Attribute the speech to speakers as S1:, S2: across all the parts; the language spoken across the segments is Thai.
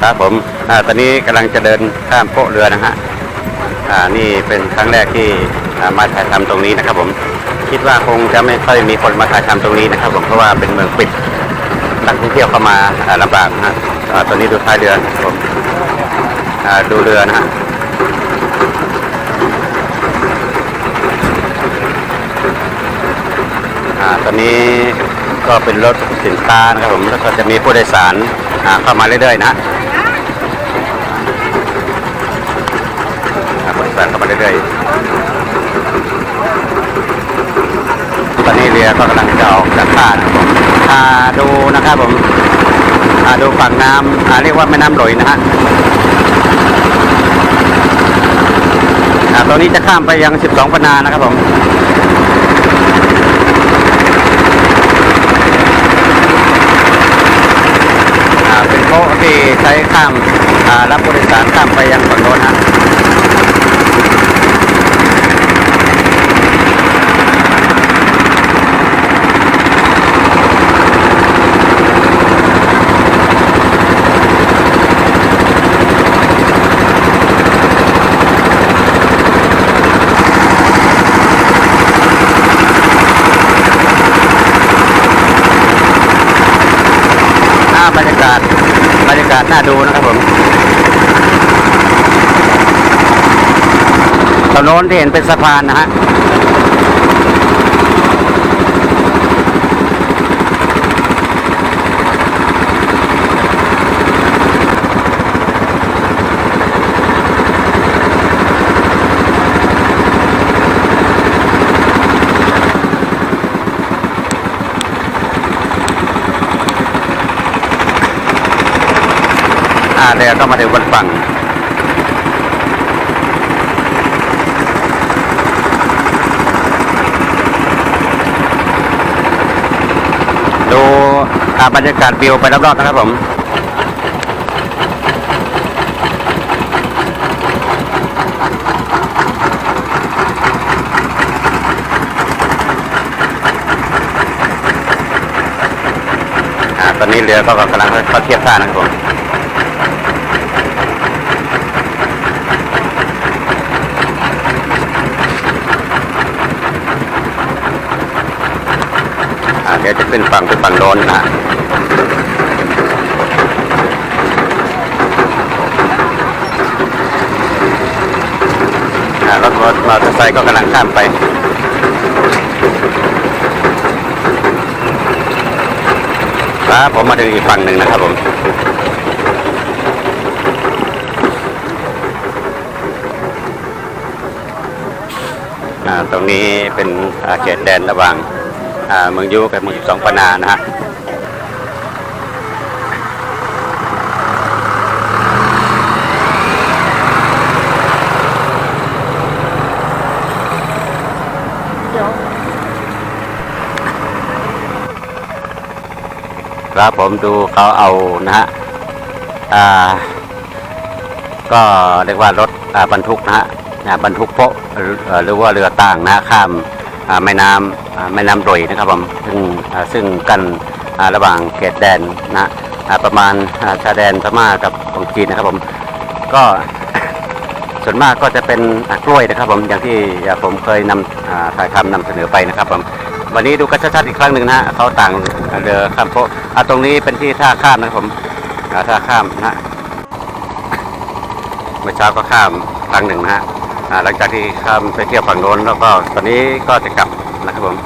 S1: ครับผมอตอนนี้กำลังจะเดินข้ามโป๊ะเรือนะฮะนี่เป็นครั้งแรกที่มาถ่ายทำตรงนี้นะครับ ผมคิดว่าคงจะไม่ค่อยมีคนมาถ่ายทำตรงนี้นะครับ ผมเพราะว่าเป็นเมืองปิดนักท่องเที่ยวเข้ามาอ่าลำบากนะฮะตอนนี้ดูท้ายเรือนะครับผมดูเรือนะฮะตอนนี้ก็เป็นรถสินค้านะครับผมแล้วก็จะมีผู้โดยสารเข้ามาเรื่อยๆนะ ฮะอ่าบริษัทเข้ามาเรื่อยๆ ตอนนี้เรือก็กำลังจะออกจากท่านผมอ่าดูนะครับผมอาดูฝั่งน้ำอาเรียกว่าแม่น้ำหลอยนะฮะตรงนี้จะข้ามไปยัง 12ปนานะครับผมเป็นโป๊ะที่ใช้ข้ามรับผู้โดยสารข้ามไปยังฝั่งโน้นฮะ บรรยากาศบรรยากาศน่าดูนะครับผมตรงโน้นที่เห็นเป็นสะพานนะฮะ เรือก็มาถึงบนฝั่งดูบรรยากาศวิวไปรอบๆนะครับผมอ่าตอนนี้เรือก็กำลังเข้าเทียบท่านะครับผม เดี๋ยวจะขึ้นฝั่งไปฝั่งโน้นนะอ่ารถรถมอเตอร์ไซค์ก็กำลังข้ามไปครับผมมาถึงอีกฝั่งหนึ่งนะครับผมอ่าตรงนี้เป็นเขตแดนระหว่าง เมืองยูกับเมืองสองปนานะฮะครับผมดูเขาเอานะฮะอ่าก็เรียกว่ารถบรรทุกนะฮะบรรทุกโปะหรือเอ่อหรือว่าเรือต่างนะข้าม แม่น้ำอ่าแม่น้ำรอยนะครับผมซึ่งซึ่งกันระหว่างเขตแดนนะประมาณชายแดนพม่ากับของจีนนะครับผมก็ส่วนมากก็จะเป็นอ่ากล้วยนะครับผมอย่างที่ผมเคยนำอ่าถ่ายทำนำเสนอไปนะครับผมวันนี้ดูกันชัดๆอีกครั้งหนึ่งนะฮะเขาต่างเรือข้ามโปะตรงนี้เป็นที่ท่าข้ามนะครับผมท่าข้ามนะเมื่อเช้าก็ข้ามครั้งหนึ่งนะฮะ หลังจากที่ข้ามไปเที่ยวฝั่งโน้นแล้วก็ตอนนี้ก็จะกลับนะครับผม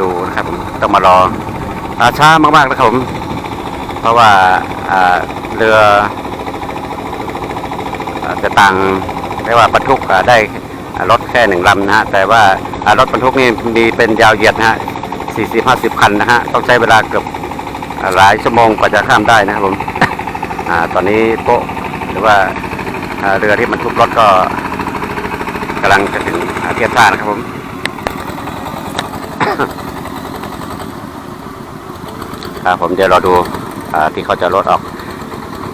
S1: ดูนะครับผมต้องมารออาช้ามากๆนะครับผม เพราะว่าเรือจะต่างเรียกว่าบรรทุกได้รถแค่หนึ่งลำนะฮะแต่ว่ารถบรรทุกนี่มีเป็นยาวเหยียดนะฮะสี่สิบห้าสิบคันนะฮะต้องใช้เวลาเกือบหลายชั่วโมงกว่าจะข้ามได้นะครับผมอตอนนี้โป๊ะหรือว่าเรือที่บรรทุกรถก็ำลังจะถึงอาเทียบท่านะครับผมครับผมเดี๋ยวเราดูอที่เขาจะรถออก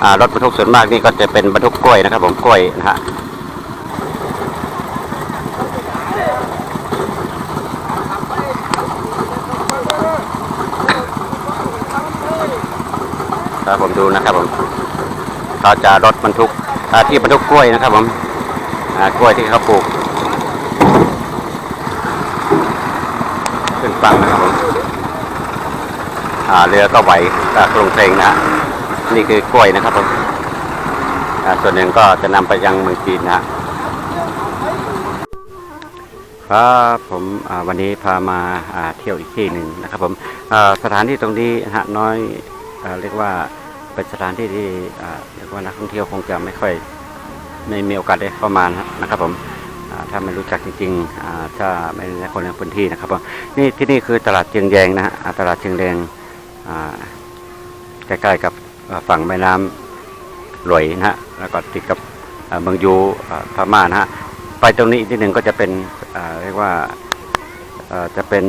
S1: อรถบรรทุกส่วนมากนี่ก็จะเป็นบรรทุกกล้วยนะครับ ผมกล้วยนะฮะถ้าผมดูนะครับผมเขาจะรถบรรทุกที่บรรทุกกล้วยนะครับผมกล้วยที่เขาปลูกขึ้น ฝั่งนะครับผมเรือก็ไหวก็โครงเพลงนะฮะนี่คือกล้วยนะครับผมส่วนหนึ่งก็จะนำไปยังเมืองจีนนะครับผมวันนี้พามาเที่ยวอีกที่หนึ่งนะครับผมสถานที่ตรงนี้นะฮะน้อยอ่าเรียกว่าเป็นสถานที่ที่เรียกว่านักท่องเที่ยวคงจะไม่ค่อยไม่มีโอกาสได้เข้ามานะครับผม ถ้าไม่รู้จักจริงๆถ้าไม่ใช่คนในพื้นที่นะครับผมนี่ที่นี่คือตลาดเชียงแยงนะฮะตลาดเชียงแดงใกล้ๆกับฝั่งแม่น้ำหลวยนะฮะแล้วก็ติดกับเมืองยูพม่านะฮะไปตรงนี้อีกนิดหนึ่งก็จะเป็นเรียกว่าจะเป็น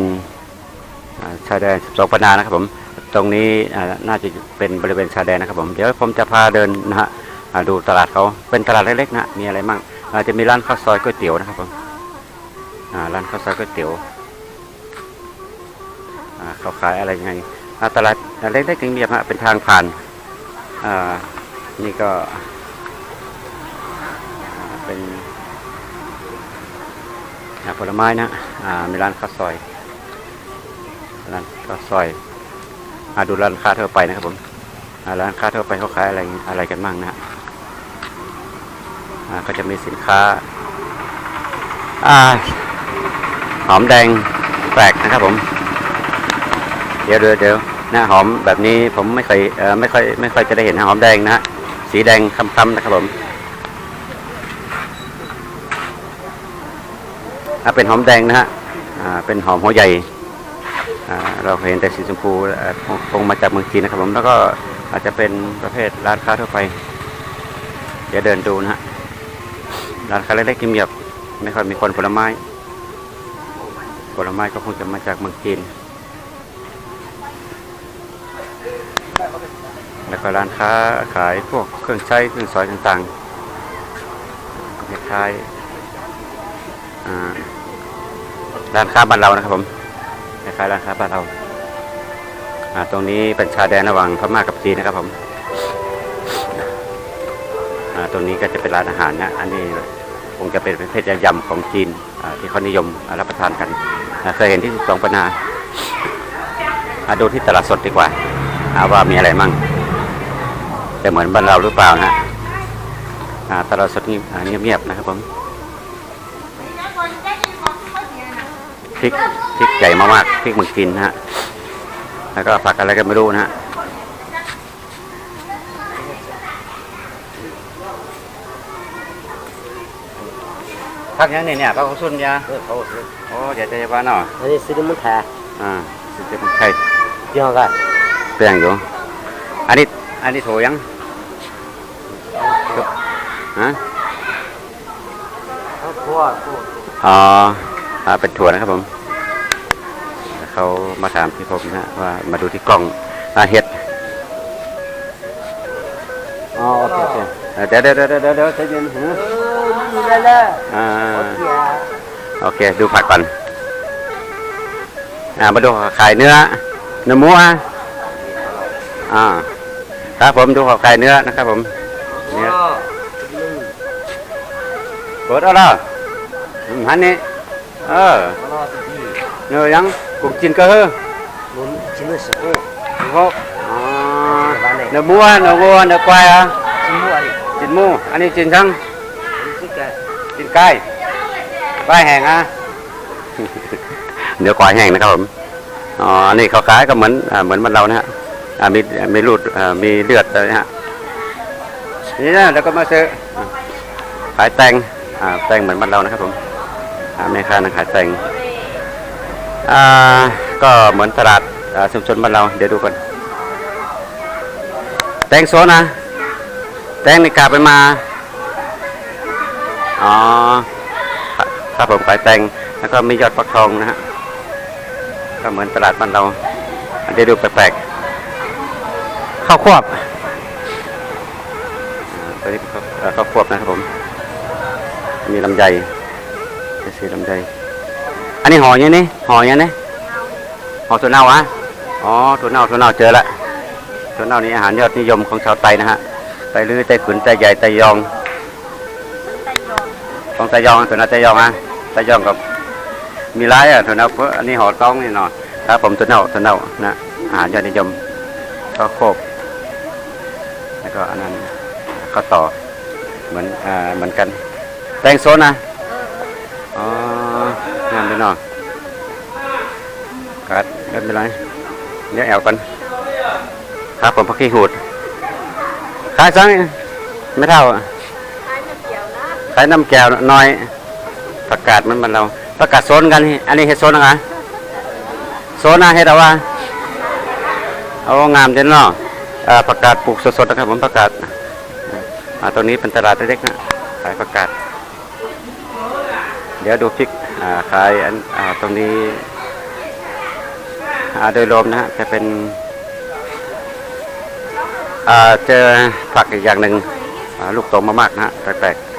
S1: ชายแดนสองปนานะครับผมตรงนี้น่าจะเป็นบริเวณชายแดนนะครับผมเดี๋ยวผมจะพาเดินนะฮะดูตลาดเขาเป็นตลาดเล็กๆนะมีอะไรมั่ง อาจจะมีร้านข้าวซอยก๋วยเตี๋ยวนะครับผมร้านข้าวซอยก๋วยเตี๋ยวเขาขายอะไรยังไงอ่าตลาดเล็กๆจริงๆฮะเป็นทางผ่านนี่ก็เป็นผลไม้นะมีร้านข้าวซอยร้านข้าวซอยดูร้านค้าทั่วไปนะครับผมร้านค้าทั่วไปเขาขายอะไรอะไรกันบ้างนะฮะ ก็จะมีสินค้าอ่าหอมแดงแปลกนะครับผม เดี๋ยวเดี๋ยวเดี๋ยวนะหอมแบบนี้ผมไม่เคยเอ่อไม่ค่อยไม่ค่อยจะได้เห็นนะหอมแดงนะฮะสีแดงค้ำๆนะครับผมอ่าเป็นหอมแดงนะฮะอ่าเป็นหอมหัวใหญ่อ่าเราเห็นแต่สีชมพูคงมาจากเมืองจีนนะครับผมแล้วก็อาจจะเป็นประเภทร้านค้าทั่วไป เดี๋ยวเดินดูนะฮะ ร้านค้าเล็กๆเงียบๆไม่ค่อยมีคนผลไม้ ผลไม้ก็คงจะมาจากเมืองจีน แล้วก็ร้านค้าขายพวกเครื่องใช้เครื่องสอยต่างๆคล้ายๆร้านค้าบ้านเรานะครับผมคล้ายๆร้านค้าบ้านเราตรงนี้เป็นชาแดนระหว่างพม่ากับจีนนะครับผม ตรงนี้ก็จะเป็นร้านอาหารนะ อันนี้คงจะเป็นประเภทยำของจีนที่เขานิยมรับประทานกัน เคยเห็นที่สองปนาอาดูที่ตลาดสดดีกว่าอาว่ามีอะไรมั่งจะเหมือนบ้านเราหรือเปล่านะาตลาดสดนี่เงียบๆนะครับผมพริกพริกใหญ่มากๆพริกเมืองจีนนะฮะแล้วก็ผักอะไรก็ไม่รู้นะฮะ ผักยังเนี่ยเนี่ยผักของสุนยา
S2: เออเขาซื้อ
S1: โอ้เดี๋ยวจะบ้านเนาะ
S2: อันนี้ซื้อมุนแท้
S1: อ่าสิจะเป็นไข่
S2: ยี่ห้อกัน
S1: เปลี่ยนอยู่อันนี้อันนี้โถยังฮะ
S2: เขาคั่วคั่ว
S1: อ๋ออ่าเป็นถั่วนะครับผมเขามาถามที่ผมนะฮะว่ามาดูที่กล่องอ่าเห็ดอ๋อโอเคโอเคเอ่อเดี๋ยวเดี๋ยวเดี๋ยวเดี๋ยวเดี๋ยวใจเย็นฮะ
S2: เออนี่เลยเลย
S1: อ่า
S2: เสีย
S1: โอเค ดูผักก่อน อ่า มาดูขายเนื้อ เนื้อหมูอะอ่า ครับผมดูขายเนื้อนะครับ ผมเนื้อ
S2: ก็
S1: เปิดเอาละอืมหันนี่เออ
S2: รอสิพี่
S1: เนื้อยังกุกจินก็เฮ้อ
S2: มุนชิ้นละสิบ
S1: หกอ๋อเนื้อหมูอะเนื้อวัวเนื้อควายอะ
S2: ชิ้นมัวดิ
S1: จินหมูอันนี้จินทั้ง
S2: ซื้อ กัน
S1: กินไก่ไก่แห้งอะเดี๋ยวควายแห้งนะครับผมอ๋ออันนี้เขาขายก็เหมือนเหมือนมันเรานะฮะมีมีรูดมีเลือดเลยนะฮะนี่นะแล้วก็มาซื้อขายแตงแตงเหมือนบ้านเรานะครับผมแม่ค้านะขายแตงก็เหมือนตลาดชุมชนบ้านเรา เดี๋ยวดูกันแตงโซนะแตงนี่กลับไปมา อ๋อครับครับผมขายแตงแล้วก็มียอดฟักทองนะฮะก็เหมือนตลาดบ้านเราอันนี้ดูแปลกๆข้าวควบอ่าตัวนี้เป็นข้าวเอ่อข้าวควบนะครับผม มีลำไยจะสีลำไยอันนี้ห่อยังนี่ห่อยังนี่ห่อถั่วเน่าอะอ๋อถั่วเน่าถั่วเน่าเจอละส่วนเน่านี้อาหารยอดนิยมของชาวไตนะฮะไตลือไตขุนไตใหญ่ไตยอง ของไตยองส่วนนั้นไตยองฮะไตยองกับมีร้ายอะส่วนนั้นเพราะอันนี้หอต้องนี่นาะครับผมส่วนเน่าส่วนเน่านะอาหารยอดนิยมก็โคกแล้วก็อันนั้นข้าวต่อเหมือนอ่าเหมือนกัน แตงโซนนะอ๋องามไปเนาะกัดไม่เป็นไรเดี๋ยวแอวกันครับผมพักขี้หูดขายซังไม่เท่าอะ ขายน้ำแก้วน้อยประกาศมันมันเรา ประกาศโซนกัน อันนี้เฮ็ดโซนอะไรโซนนะเฮ็ดเอาว่าเอางามเด่นเนาะประกาศปลูกสดๆนะครับผมประกาศอ่าตรงนี้เป็นตลาดเล็กๆนะขายประกาศ เดี๋ยวดูพริกขายอันตรงนี้โดยรวมนะฮะจะเป็นเจอผักอีกอย่างหนึ่งลูกโตมามากนะฮะแปลกๆ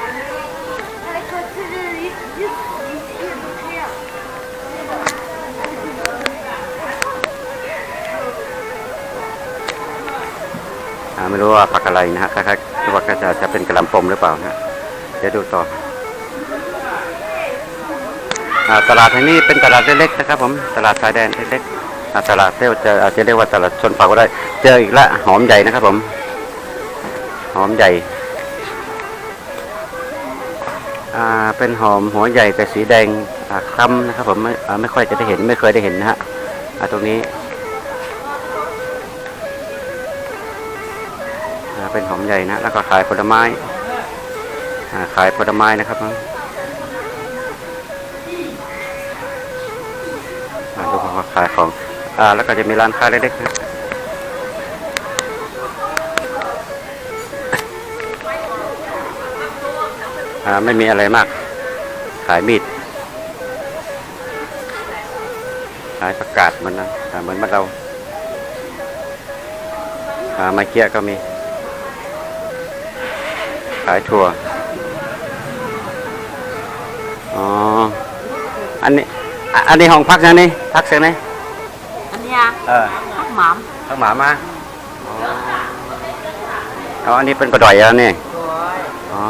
S1: ไม่รู้ว่าผักอะไรนะฮะคล้ายๆรือว่าจะจะเป็นกระลำปมหรือเปล่านะฮะเดี๋ยวดูต่ออ่าตลาดแห่งนี้เป็นตลาดเล็กๆนะครับ ผมตลาดชายแดนเล็กๆตลาดเที่ยวจออาจจะเรียกว่าตลาดชนเผ่าก็ได้ เจออีกละหอมใหญ่นะครับ ผม หอมใหญ่เป็นหอมหัวใหญ่แต่สีแดงคล้ำนะครับ ผมไม่ไม่ค่อยจะได้เห็นไม่เคยได้เห็นนะฮะตรงนี้ เป็นหอมใหญ่นะ แล้วก็ขายผลไม้ขายผลไม้นะครับผมอ่าดูเขาขายของอ่าแล้วก็จะมีร้านค้าเล็กๆนะไม่มีอะไรมาก ขายมีด ขายประกาศเหมือนนะเหมือนบ้านเราอ่าไม้เกี้ยก็มี ขายถั่ว อ๋อ อันนี้อะอันนี้ห้องพักนะนี่พักเสียงไหน
S3: อันเนี้ย
S1: เออ
S3: พักหมาม
S1: ข้างหมามาอ๋อ อันนี้เป็นกระดอยแล้วนี่
S3: สวย
S1: อ๋อ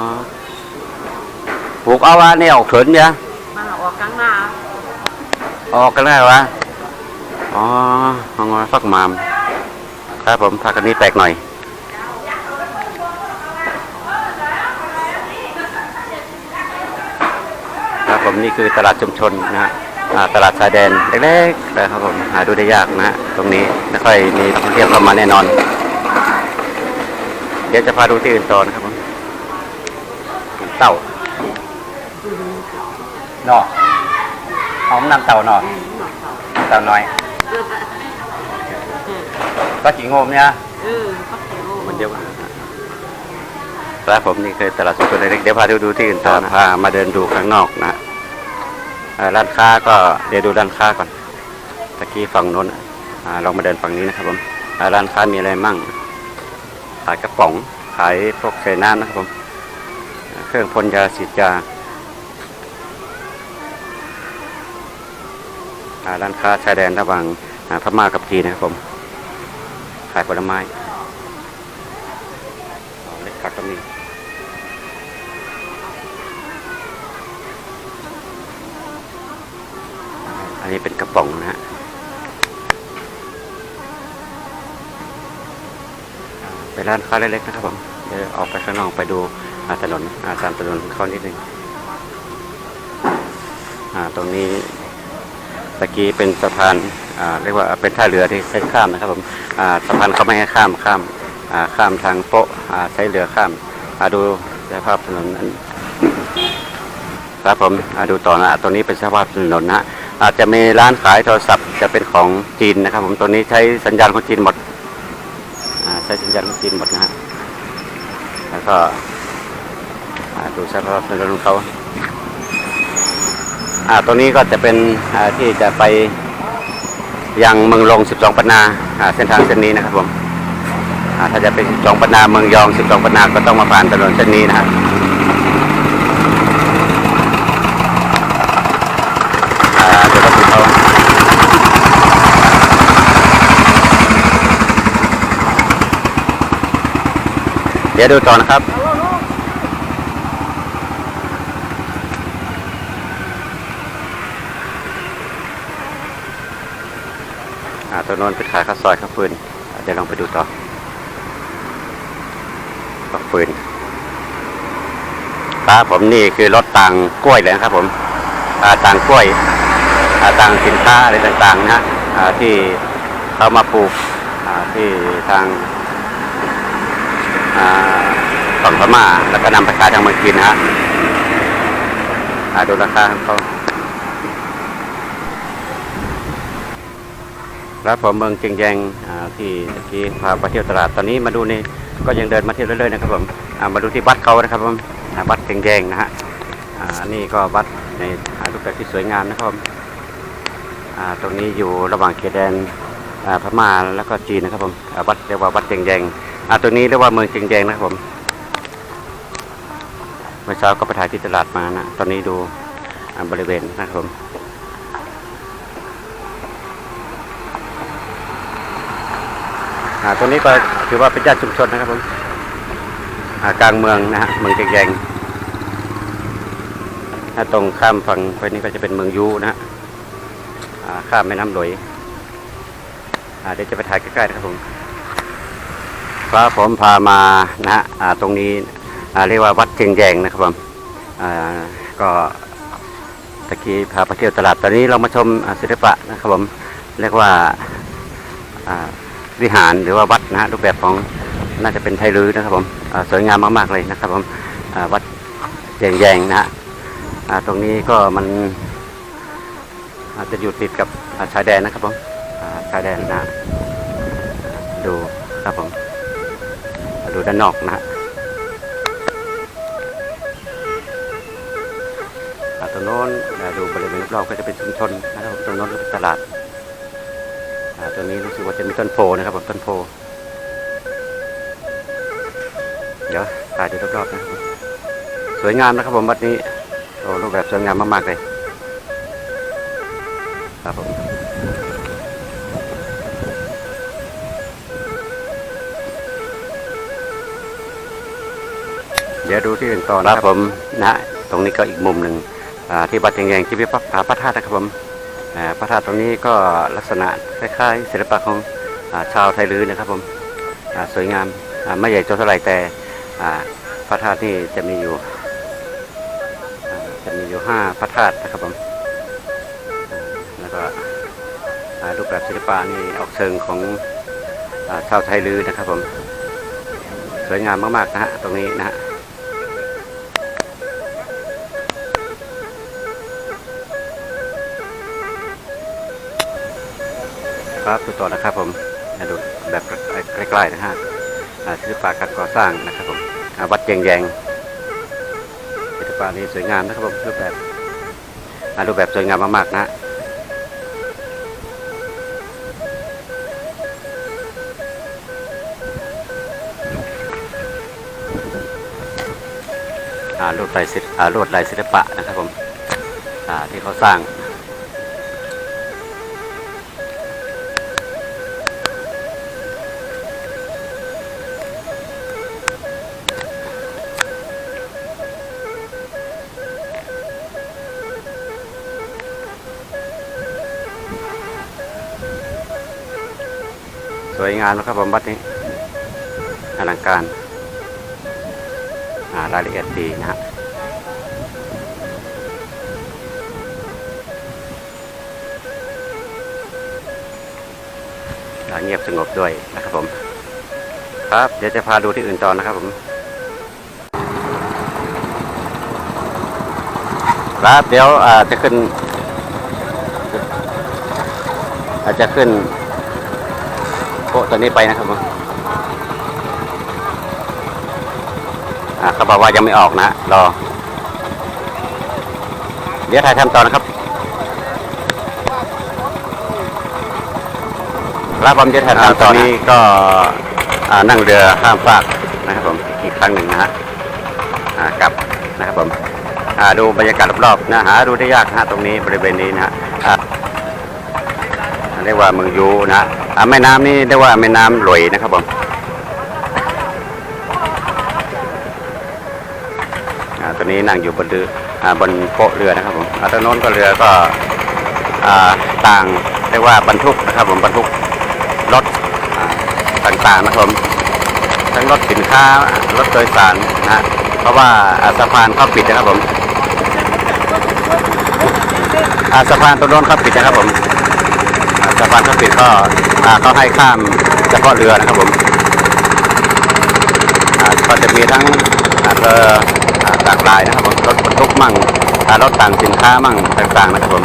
S1: ปลูกเอาวะนี่ออกถึงเนี่ย
S3: มาออกกลางหน้า
S1: ออกกันได้วะอ๋อห้องฟักหมามครับผมพักอันนี้แปลกหน่อย ครับ ผมนี่คือตลาดชุมชนนะฮะอ่าตลาดชายแดนเล็กๆนะครับผมหาดูได้ยากนะฮะตรงนี้ไม่ค่อยมีนักท่องเที่ยวเข้ามาแน่นอน เดี๋ยวจะพาดูที่อื่นต่อนะครับผมเต่าเนาะเอาน้ำเต่าเนาะเต่าน้อยก็จีงมเนี่ย
S3: เออพักเขียว
S1: มันเดียวกันครับผมนี่คือตลาดสดเล็กๆเดี๋ยวพาดูดูที่อื่นต่อนะพามาเดินดูข้างนอกนะเอ่อ ร้านค้าก็เดี๋ยวดูร้านค้าก่อนตะกี้ฝั่งโน้นอ่าลองมาเดินฝั่งนี้นะครับผมร้านค้ามีอะไรมั่ง ขายกระป๋อง ขายพวกใส่น้ำนะครับผม เครื่องพ่นยาฉีดยาอ่าร้านค้าชายแดนระหว่างพม่ากับจีนนะครับผม ขายผลไม้ นี้เป็นกระป๋องนะฮะอ่าเป็นร้านค้าเล็กๆนะครับผมเดี๋ยวออกไปข้างนอกไปดูถนนอ่าตามถนนเข้านิดนึงอ่าตรงนี้ตะกี้เป็นสะพานเรียกว่าเป็นท่าเรือที่ใช้ข้ามนะครับผมสะพานเขาไม่ให้ข้ามข้ามข้ามทางโป๊ะใช้เรือข้ามาดูสภาพถนนนั้นครับผมดูต่อนะตรงนี้เป็นสภาพถนนนะฮะ อาจจะมีร้านขายโทรศัพท์จะเป็นของจีนนะครับ ผมตัวนี้ใช้สัญญาณของจีนหมดใช้สัญญาณของจีนหมดนะฮะแล้วก็ดูสภาพถนนของเขาตรงนี้ก็จะเป็นที่จะไปยังเมืองลง 12 ปนาเส้นทางเส้นนี้นะครับผมถ้าจะไป 12 ปนาเมืองยอง 12 ปนาก็ต้องมาผ่านถนนเส้นนี้นะฮะอ่าเดี๋ยวก็ถึงเขา เดี๋ยวดูต่อนะครับ อ่าตัวโนนเป็นขายข้าวซอยข้าวฟืน เดี๋ยวลองไปดูต่อข้าวฟืนครับผมนี่คือรถต่างกล้วยเลยนะครับ ผมอาต่างกล้วยอาต่างสินค้าอะไรต่างๆนะที่เขามาปลูกที่ทาง ฝั่งพม่าแล้วก็นำไปขายทางเมืองจีนนะฮะอ่าดูราคาของเขาครับผมเมืองเชียงแยงอ่าที่เมื่อกี้พาไปเที่ยวตลาดตอนนี้มาดูนี่ก็ยังเดินมาเที่ยวเรื่อยๆนะครับผมมาดูที่วัดเขานะครับผมวัดเชียงแยงนะฮะอ่านี่ก็วัดในอ่ารูปแบบที่สวยงามนะครับผมตรงนี้อยู่ระหว่างเขตแดนพม่าแล้วก็จีนนะครับผมวัดเรียกว่าวัดเชียงแยง อ่าตรงนี้เรียกว่าเมืองเชียงแยงนะครับผมเมื่อเช้าก็ไปถ่ายที่ตลาดมานะ ตอนนี้ดูบริเวณนะครับผมอ่าตรงนี้ก็ถือว่าเป็นย่านชุมชนนะครับผมอ่ากลางเมืองนะฮะเมืองแกงถ้าตรงข้ามฝั่งไปนี้ก็จะเป็นเมืองยูนะฮะอ่าข้ามแม่น้ำหลวยอ่าเดี๋ยวจะไปถ่ายใกล้ๆนะครับผม ครับผมพามานะฮะตรงนี้เรียกว่าวัดเชียงแยงนะครับผมก็ตะกี้พาไปเที่ยวตลาดตอนนี้เรามาชมศิลปะนะครับผมเรียกว่าวิหารหรือว่าวัดนะฮะรูปแบบของน่าจะเป็นไทยลื้อนะครับผมสวยงามมากๆเลยนะครับผมวัดแยงแยงนะฮะตรงนี้ก็มันอาจจะอยู่ติดกับชายแดนนะครับผมชายแดนนะดูครับผม ดูด้านนอกนะฮะตรงโน้นดูบริเวณรอบๆก็จะเป็นชุมชนนะครับผมตรงโน้นก็เป็นตลาดตัวนี้รู้สึกว่าจะมีต้นโพนะครับผมต้นโพ เดี๋ยวถ่ายดูรอบๆนะสวยงามนะครับผมวัดนี้โอ้รูปแบบสวยงามมากๆเลยครับผม เดี๋ยวดูที่อื่นต่อนะครับผมนะตรงนี้ก็อีกมุมหนึ่งที่วัดเชียงแยงที่พิพัฒน์พระธาตุนะครับผมพระธาตุตรงนี้ก็ลักษณะคล้ายๆศิลปะของอชาวไทยลื้อนะครับผมสวยงามไม่ใหญ่โตเท่าไหร่แต่พระธาตุนี่จะมีอยู่จะมีอยู่ห้าพระธาตุนะครับผมแล้วก็รูปแบบศิลปะนี่ออกเชิงของอชาวไทยลื้อนะครับผมสวยงามมากๆนะฮะตรงนี้นะฮะ ครับดูต่อนะครับผมดูแบบใกล้ๆนะฮะอ่าศิลปะการก่อสร้างนะครับผมอ่าวัดแยงแยงศิลปะนี้สวยงามนะครับผมรูปแบบอ่ารูปแบบสวยงามมากๆนะฮะอ่าลวดลายศิลป์อ่าลวดลายศิลปะนะครับผมอ่าที่เขาสร้าง วยงามนะครับผมวัดนี้อลังการอ่ารายละเอียดดีนะฮะเงียบสงบด้วยนะครับผม ครับเดี๋ยวจะพาดูที่อื่นต่อนะครับผมครับเดี๋ยวอ่าจะขึ้นอาจจะขึ้น โปะตัวนี้ไปนะครับผมอ่าเขาบอกว่ายังไม่ออกนะรอ เดี๋ยวถ่ายทำต่อนะครับรับผมจะถ่ายทำต่อนนี้ก็อ่านั่งเรือข้ามฟากนะครับผมอีกครั้งหนึ่งนะฮะอ่ากลับนะครับผมอ่าดูบรรยากาศรอบๆนะหาดูได้ยากนะตรงนี้บริเวณนี้นะฮะอ่าเรียกว่าเมืองยูนะ แม่น้ำนี่เรียกว่าแม่น้ำหลวยนะครับผมอนนี้นั่งอยู่บนเรืออ่าบนโป๊ะเรือนะครับผมอ่าตรงโน้นก็เรือก็อ่าต่างเรียกว่าบรรทุกนะครับผมบรรทุกรถอ่าต่างๆนะครับผมทั้งรถสินค้ารถโดยสารนะฮะเพราะว่าอ่าสะพานเขาปิดนะครับผมอ่าสะพานตรงโน้นเขาปิดนะครับผม สะพานเขาปิดก็อ่าเขาให้ข้ามเฉพาะเรือนะครับผมอ่าก็จะมีทั้งอ่าเรืออ่าหลากหลายนะครับผมรถบรรทุกมั่งอ่ารถต่างสินค้ามั่งต่างๆนะครับผม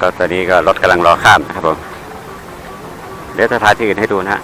S1: ก็ตอนนี้ก็รถกำลังรอข้ามนะครับผม เดี๋ยวจะถ่าที่อื่นให้ดูนะฮะ